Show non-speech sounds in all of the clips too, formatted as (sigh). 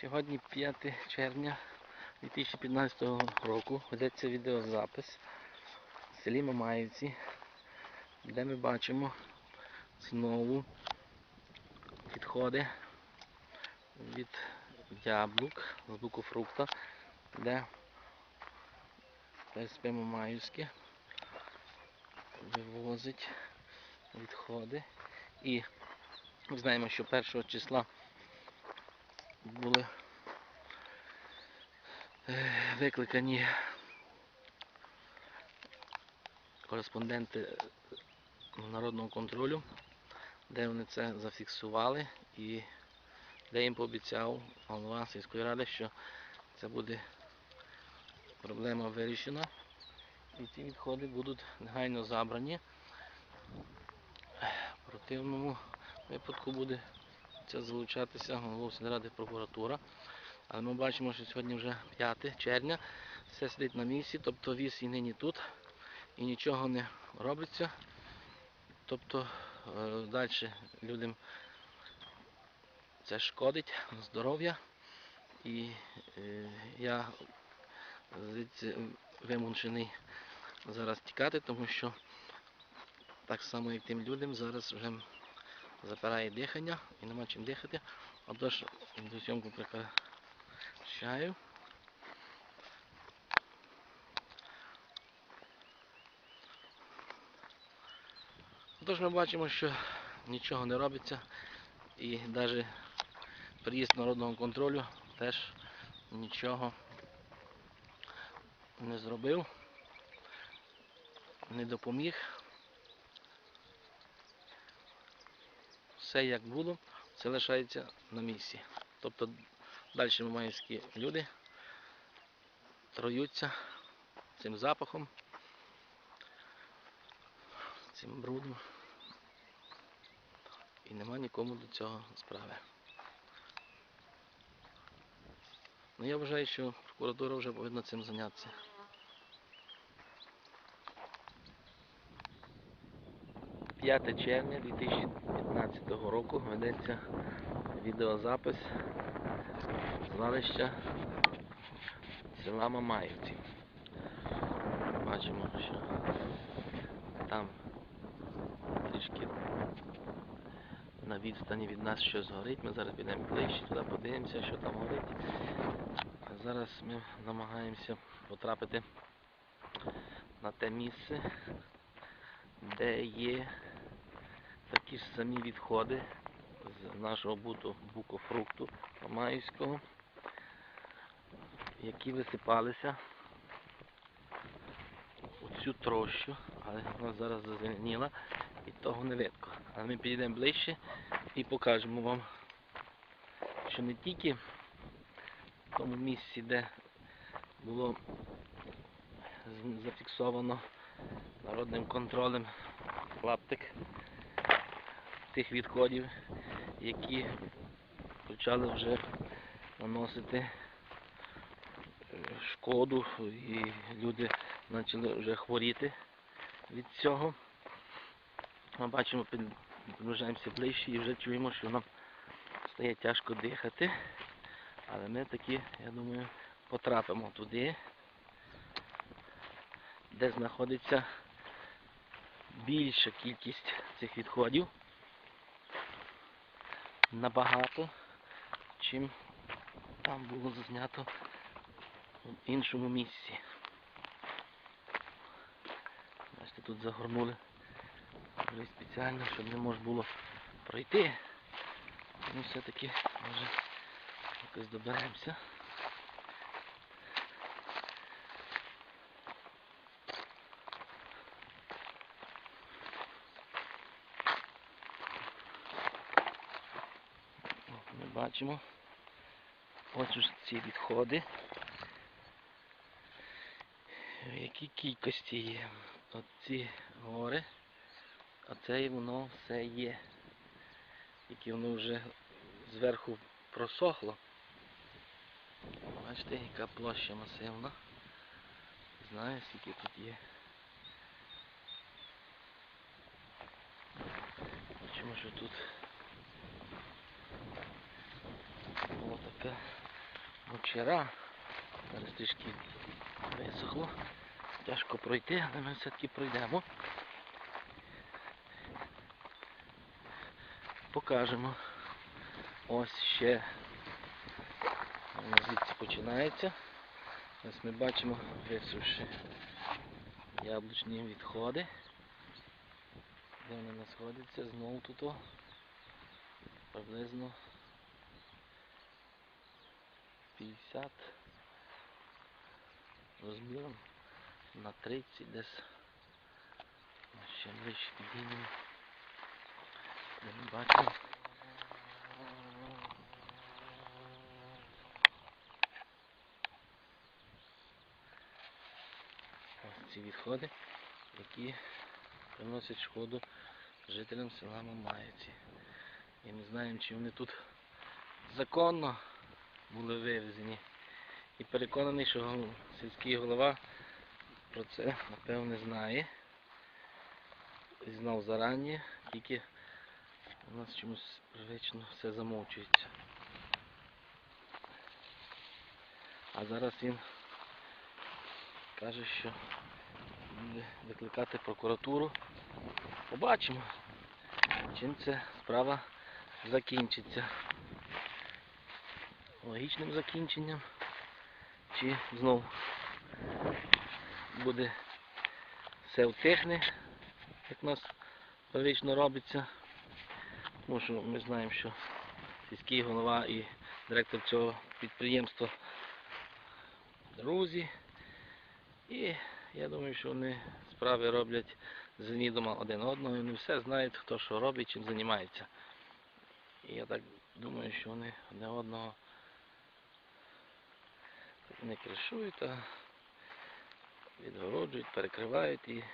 Сьогодні 5 червня 2015 року ведеться відеозапис в селі Мамаївці, де ми бачимо знову відходи від яблук, з букофрукта, де СП Мамаївське вивозить відходи. І ми знаємо, що 1 числа були е, викликані кореспонденти народного контролю, де вони це зафіксували і де їм пообіцяв голова сільської ради, що це буде проблема вирішена. І ці відходи будуть негайно забрані. В противному випадку буде це залучатися голову сільради прокуратура. Але ми бачимо, що сьогодні вже 5 червня, все сидить на місці, тобто віз і нині тут, і нічого не робиться. Тобто далі людям це шкодить здоров'я. І е, я вимушений зараз тікати, тому що так само як тим людям зараз вже запирає дихання і нема чим дихати. Отож, до зйомку прекращаю. Отож ми бачимо, що нічого не робиться і навіть приїзд народного контролю теж нічого не зробив, не допоміг. Все як було, це лишається на місці. Тобто далі мамаївські люди троються цим запахом, цим брудом. І нема нікому до цього справи. Ну я вважаю, що прокуратура вже повинна цим зайнятися. П'яте червня 2015 року ведеться відеозапис звалища села Мамаївці. Бачимо, що там трішки на відстані від нас щось горить. Ми зараз підемо ближче, туди подивимося, що там горить. А зараз ми намагаємося потрапити на те місце, де є такі ж самі відходи з нашого буту букофрукту Мамаївського, які висипалися у цю трощу, але вона зараз зазеленіла і того не видко. Але ми підійдемо ближче і покажемо вам, що не тільки в тому місці, де було зафіксовано народним контролем клаптик тих відходів, які почали вже наносити е, шкоду і люди почали вже хворіти від цього. Ми бачимо, приближаємося ближче і вже чуємо, що нам стає тяжко дихати. Але ми таки, я думаю, потрапимо туди, де знаходиться більша кількість цих відходів набагато, чим там було зазнято в іншому місці. Бачите, тут загорнули спеціально, щоб не можна було пройти. Ну все-таки може якось доберемося. Ми бачимо ось ось ці відходи. В якій кількості є. Оці гори, а це воно все є. Тільки воно вже зверху просохло. Бачите, яка площа масивна. Знаю, скільки тут є. Бачимо, що тут така вчора. Зараз трішки висохло. Тяжко пройти, але ми все-таки пройдемо. Покажемо. Ось ще звідси починається. Ось ми бачимо висуші яблучні відходи. Де вони знаходяться? Знову тут приблизно 50 розміром на 30 десь. Ще ближче підійдемо. Бачимо. Ці відходи, які приносять шкоду жителям села Мамаєці. І не знаємо, чи вони тут законно були вивезені. І переконаний, що сільський голова про це напевне знає. І знав зарані, тільки у нас чомусь привично все замовчується. А зараз він каже, що буде викликати прокуратуру. Побачимо, чим ця справа закінчиться. Логічним закінченням. Чи знов буде все втихне, як у нас привично робиться. Тому що ми знаємо, що сільський голова і директор цього підприємства друзі. І я думаю, що вони справи роблять з відома один одного, і вони все знають, хто що робить, чим займається. І я так думаю, що вони одне одного не кришують, а відгороджують, перекривають і.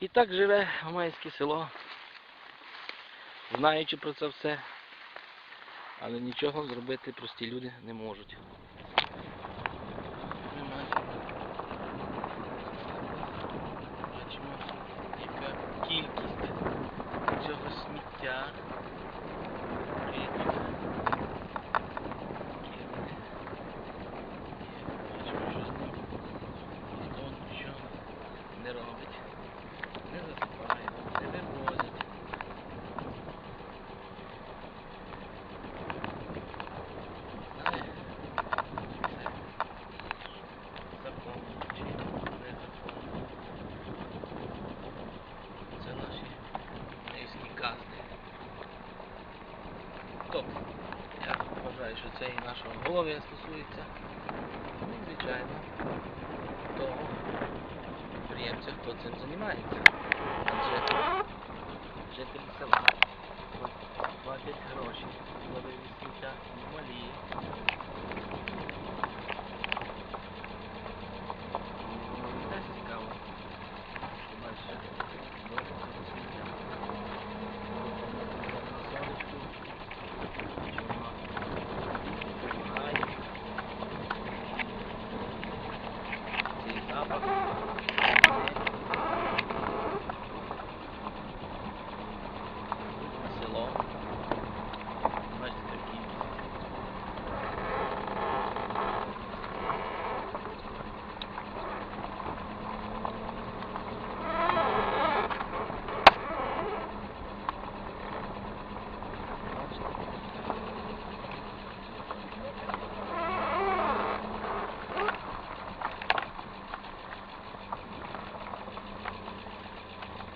І так живе Мамайське село, знаючи про це все, але нічого зробити прості люди не можуть. Немає. Бачимо, яка кількість цього сміття. І тут Бачимо, що з ним ніхто нічого не робить. Не засипає, не вивозять. Але це законно чи незаконно. Це наші низькі казни. Тобто, я вважаю, що це і нашого голови стосується. Ну, звичайно, того підприємця, хто цим займається. Адже жителі села платять гроші, вивіз сміття немалі. Мені теж цікаво, що далі робиться з сміттям. На сонечку, чи воно допомагає. Цей запах. Село. Бачите, яка кількість.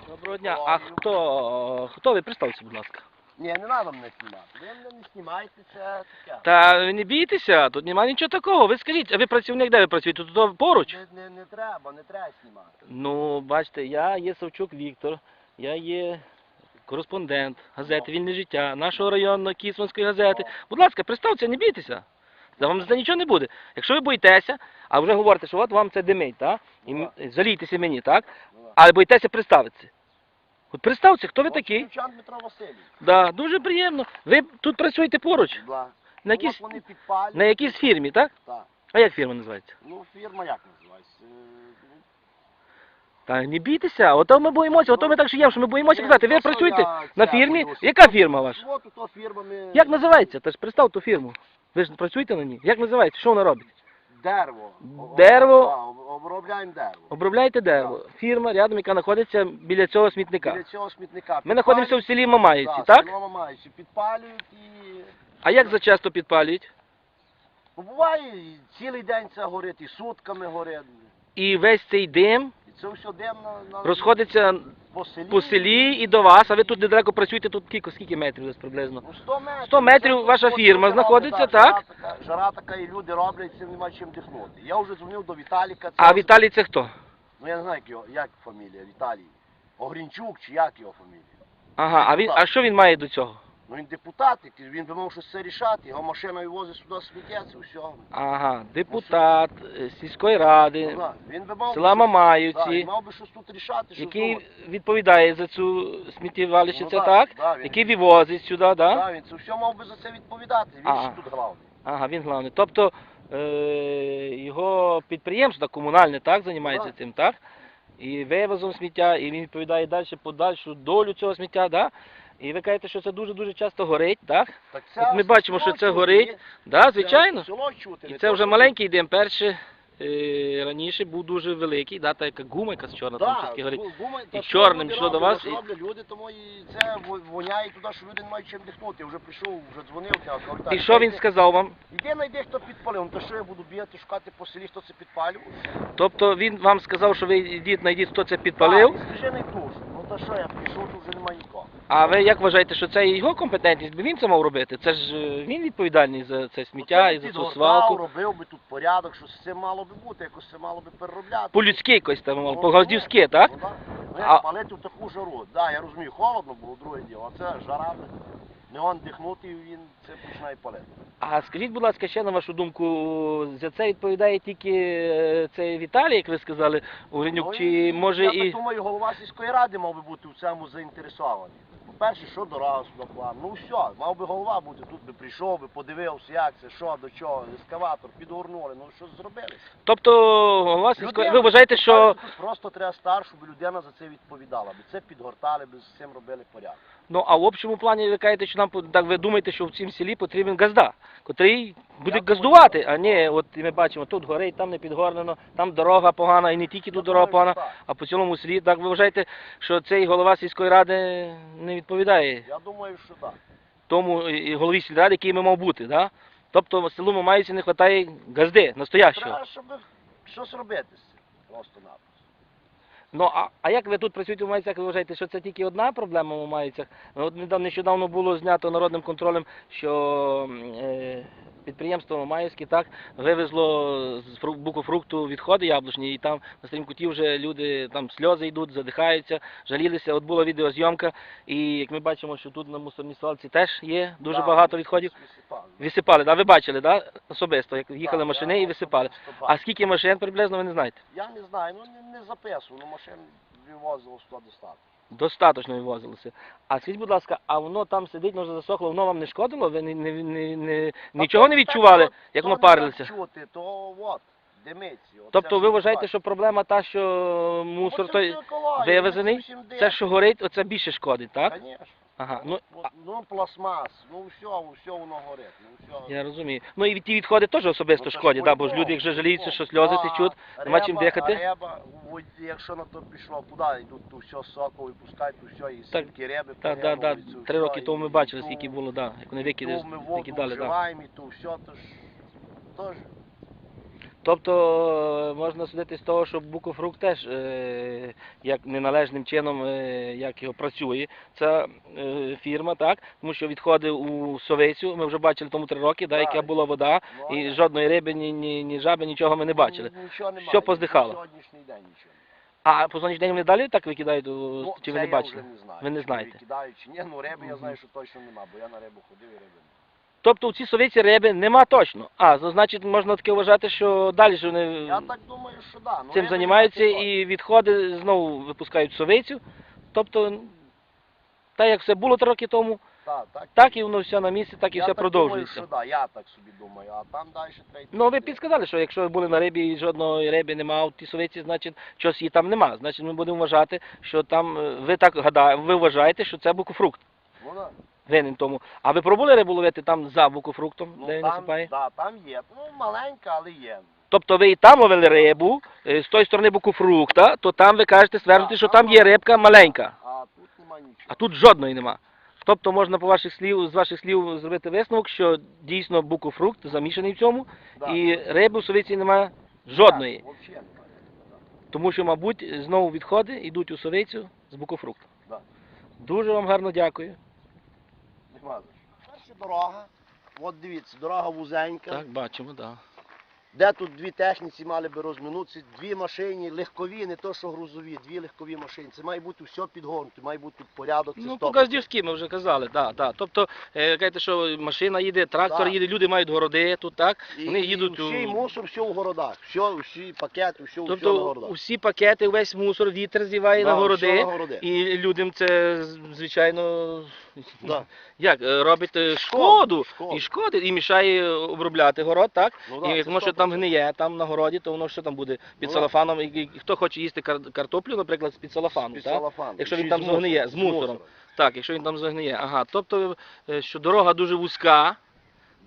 Доброго дня. А хто? Хто ви? Представте, будь ласка. Ні, не треба мене знімати. Ви мене не знімайте, це таке. Та ви не бійтеся, тут немає нічого такого. Ви скажіть, а ви працівник, де ви працюєте? Тут поруч? Не, не, не треба, не треба знімати. Ну, бачите, я є Савчук Віктор, я є кореспондент газети Вільне життя, нашого районної Кісманської газети. Будь ласка, представте, не бійтеся. За вам за нічого не буде. Якщо ви боїтеся, а вже говорите, що от вам це димить, так? І м- жалійтеся мені, так? Але боїтеся представитися. От представте, хто ви такий? Шевчан Дмитро Васильович. Да, дуже приємно. Ви тут працюєте поруч, Да. на от якійсь, вони підпалюють. на якійсь фірмі, так? Так. А як фірма називається? Ну, фірма як називається? Е, Та не бійтеся, ото ми боїмося, ото ми так живемо, що ми боїмося казати. Ви працюєте на фірмі? Яка фірма ваша? От то фірма ми... Як називається? Та ж представ ту фірму. Ви ж працюєте на ній? Як називається? Що вона робить? Дерево. Дерево. так, Обробляємо дерево. Обробляєте дерево. Фірма рядом, яка знаходиться біля цього смітника. Біля цього смітника. Ми знаходимося в селі Мамаївці, так? так? село Мамаївці. Підпалюють і... А як зачасто підпалюють? Буває, і цілий день це горить, і сутками горить. І весь цей дим І це все на, на... розходиться по селі. по селі і до вас, а ви тут недалеко працюєте, тут скільки, скільки метрів десь приблизно? Ну, 100 метрів. 100 метрів ваша фірма знаходиться, так? Жара така, жара така, і люди роблять, цим нема чим дихнути. Я вже дзвонив до Віталіка. це А Віталій це хто? Ну я не знаю, як, його, як фамілія, Віталій. Огрінчук чи як його фамілія. Ага, а він а що він має до цього? Ну він депутат, який, він би мав щось це рішати, його машина вивозить сюди сміття, це все. Ага, депутат е, сільської ради, Ну, да, він би мав села би, да, Мамаївці, мав би щось тут рішати, який знову. відповідає за цю сміттєвалище, Ну, це да, так? да, він- Який вивозить сюди, так? Да? Да, він це все мав би за це відповідати. Він Ага. ж тут главний. Ага, він головний. Тобто е, його підприємство комунальне так займається Так. цим, так? І вивозом сміття, і він відповідає далі подальшу долю цього сміття, да? І ви кажете, що це дуже-дуже часто горить, так? Так От ми бачимо, що це чути, горить. Да, звичайно. Село чути. І це вже маленький дим. Перший е, раніше був дуже великий, да, та яка гума якась чорна, там Да, щось горить. гума- І чорним йшло до вас, що і- роблять люди, тому і це воняє туди, що люди не мають чим дихнути. Вже прийшов, вже дзвонив, кажу, І що він сказав вам? Іди знайди, хто підпалив. Ну то що я буду бігати, шукати по селі, хто це підпалював? Тобто він вам сказав, що ви йдіть, знайдіть, хто це підпалив, Так, скажи не то що я прийшов, тут вже немає нікого. а ви як вважаєте, що це його компетентність, бо він це мав робити? Це ж е, він відповідальний за це сміття і за цю свалку. робив би тут порядок, що з цим мало би бути, якось це мало би переробляти. По-людськи якось там, Ну, по-газдівськи, так? Ну, да. Ну, А- палити в таку жару. Да, я розумію, холодно було, друге діло, а це жара. Не он дихнути, і він це починає палити. А скажіть, будь ласка, ще на вашу думку, за це відповідає тільки е, цей Віталій, як ви сказали, Угринюк, Ну, чи може я і. так думаю, голова сільської ради мав би бути в цьому заінтересований. По-перше, що дорога сюди план. Ну все, мав би голова бути, тут би прийшов би, подивився, як це, що, до чого, ескаватор, підгорнули, ну що зробили. Тобто голова сільської. Ви вважаєте, що Просто треба старшу, щоб людина за це відповідала, би це підгортали, би з цим робили порядок. Ну а в общому плані ви кажете, що нам так ви думаєте, що в цім селі потрібен газда, котрий буде думаю, газдувати, а не от ми бачимо, тут горить, там не підгорнено, там дорога погана, і не тільки тут дорога погана, а по цілому селі. Так ви вважаєте, що цей голова сільської ради не відповідає Я думаю, що так. тому і- голові сільради, який ми мав бути, да? Тобто в селу Мамаївці не вистачає газди, настоящого. Треба, щоб щось робити з цим. Просто напросто. Ну а, а як ви тут працюєте в Майцях, ви вважаєте, що це тільки одна проблема у? Ну, От недавно нещодавно було знято народним контролем, що е, підприємство Мамаївське так вивезло з букофрукту відходи яблучні, і там на стрімкуті вже люди там сльози йдуть, задихаються, жалілися. От була відеозйомка, і як ми бачимо, що тут на мусорній свалці теж є дуже Да, багато відходів. висипали. Висипали, да? Ви бачили, да? особисто, як їхали Так, машини я і висипали. А скільки машин приблизно ви не знаєте? Я не знаю, ну не, не записую, ну машин вивозило сюди достатньо. Достаточно вивозилося. А скажіть, будь ласка, а воно там сидить, воно вже засохло, воно вам не шкодило? Ви не, не, не, не, нічого не відчували, як воно парилося? Чути, то от, димиться. Тобто ви вважаєте, що проблема та, що Ну, мусор той вивезений, це що горить, оце більше шкодить, так? Конечно. Ага, ну Ну, ну пластмас, ну все, все воно горить. Ну, все. я розумію. Ну і ті відходи теж особисто Ну, це ж шкодять, да, бо ж по-любому, люди, якщо жаліються, що сльози Да, течуть, нема чим дихати. Риба, у воді, якщо на то пішло, куди йдуть, то все соку випускають, то все, і Так, скільки риби Так, так, так. це Три все, роки тому ми і бачили, ту- скільки було, да, як вони викиди, ту ми воду викидали, да. вживаємо, і то все, то ж теж. Тобто е, можна судити з того, що букофрукт теж е, як неналежним чином е, як його працює. Ця е, фірма, так? Тому що відходи у совицю, ми вже бачили тому три роки, да, яка була вода, Ну, і жодної риби, ні, ні, ні жаби, нічого ми не бачили. ні- Нічого немає. Все поздихало. Сьогоднішній день нічого. А по сонячний день вони далі так викидають, Ну, чи це ви не я бачили? вже не знаю. Ви не чи знаєте. Викидають чи ні, ну риби я знаю, що точно нема, бо я на рибу ходив і риби нема. Тобто у цій совиці риби нема точно. А, ну, значить можна таке вважати, що далі ж вони Я так думаю, що да. Ну, цим займаються нема і відходи знову випускають совицю. Тобто, так як все було три роки тому, так, так. Так і воно все на місці, так і я все так продовжується. Думаю, що да, я так собі думаю, а там далі треба. Ну, ви підсказали, що якщо були на рибі і жодної риби немає в тій совиці, значить щось її там нема. Значить, ми будемо вважати, що там е, ви так гадаєте, ви вважаєте, що це букофрукт. Ну, да. Винен тому. А ви пробували рибу ловити там за букофруктом, ну де він там, насипає? да, там є. Ну, маленька, але є. Тобто ви і там ловили рибу, е, з тої сторони букофрукта, то там ви кажете, стверджуєте, що там є рибка маленька, А тут нема нічого. а тут жодної нема. Тобто можна по ваших слів, з ваших слів зробити висновок, що дійсно букофрукт замішаний в цьому, Да. і риби в совиці немає жодної. Так, немає. Тому що, мабуть, знову відходи йдуть у совицю з букофрукту. Да. Дуже вам гарно дякую. Нема. Перша дорога. От дивіться, дорога вузенька. Так, бачимо, так. Да. Де тут дві техніці мали би розминутися, дві машини, легкові, не то що грузові, дві легкові машини. Це має бути все підгорнуто, має бути порядок. Ну, чистота. показдівські ми вже казали, так, так. Тобто, е, кажете, що машина їде, трактор Так. їде, люди мають городи тут, так? І, Вони їдуть і у... мусор, все в городах, все, всі пакети, все, все на Тобто городах. усі пакети, весь мусор, вітер зіває на городи. все на городи. І людям це, звичайно, (laughs) Да. як, е, робить е, шкоду, шкоду. і шкоди, і мішає обробляти город, так? Ну, да, і це як воно що там 100%. гниє, там на городі, то воно що там буде під Ну, салафаном. І, і хто хоче їсти кар- картоплю, наприклад, з-під салафану, Під так? салафаном. Якщо Ще він й там з загниє, з мусором. Так, якщо він там загниє. Ага. Тобто, е, що дорога дуже вузька,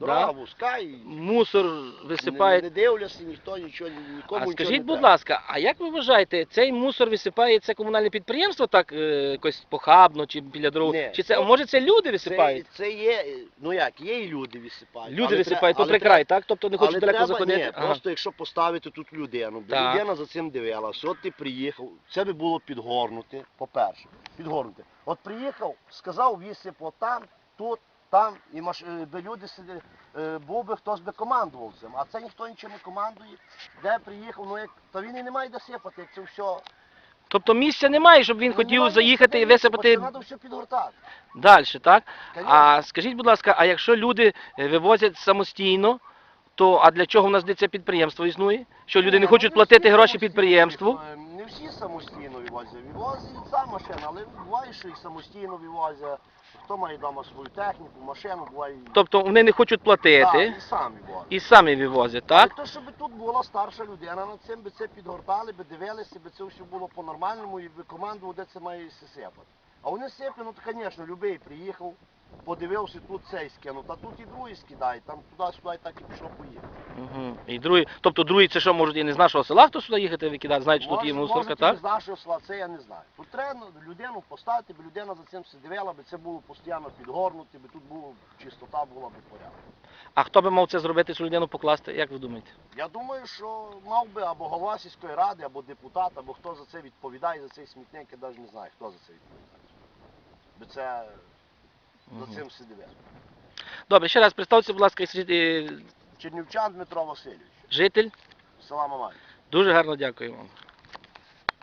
Да. вузька і мусор висипає. не, не дивляться ніхто, нічого, нікому А нічого скажіть, не будь ласка, а як ви вважаєте, цей мусор висипає це комунальне підприємство так е, якось похабно чи біля дорог? Ні. Чи це може це люди висипають? це є, ну як, є і люди висипають. Люди але висипають тре- попри але край, так? Тобто не хочуть далеко треба, заходити. Ні, Ага. просто якщо поставити тут людину, Так. людина за цим дивилась, от ти приїхав, це би було підгорнути, по-перше, підгорнути. От приїхав, сказав, вісип от там, тут, там, і маш... е, би люди сиділи, е, був би хтось би командував цим, а це ніхто нічого не командує, де приїхав, ну як, та він і не має де сипати, як це все. Тобто місця немає, щоб він Ну, хотів немає заїхати і висипати Це треба все підгортати. далі, так? А скажіть, будь ласка, а якщо люди е, вивозять самостійно, то а для чого в нас де це підприємство існує? Що люди не Ні, хочуть ну, платити гроші підприємству? Не всі самостійно вивозять. Вивозить ця машина, але буває, що і самостійно вивозять. Хто має вдома свою техніку, машину, буває. Тобто вони не хочуть Так, платити і самі вивозять. і самі вивозять, так? Тобто, щоб тут була старша людина, над цим би це підгортали, би дивилися, би це все було по-нормальному і би командував, де це має сипати. А вони сипли, ну то, звісно, любий приїхав, подивився, тут цей скинув, та тут і другий скидає, там туди-сюди так і пішло поїхав. Угу. І другий, тобто другий це що, можуть і не з нашого села хто сюди їхати викидати, знають, що тут є мусорка, так? з нашого села, це я не знаю. Тут треба ну, людину поставити, бо людина за цим все дивила, би це було постійно підгорнути, би тут було чистота була би порядок. А хто би мав це зробити, цю людину покласти, як ви думаєте? Я думаю, що мав би або голова сільської ради, або депутат, або хто за це відповідає за цей смітник, я навіть не знаю, хто за це відповідає. Бо це. За цим дивиться. Добре, ще раз представте, будь ласка, і Чернівчан Дмитро Васильович, житель. села Мамай. Дуже гарно дякую вам.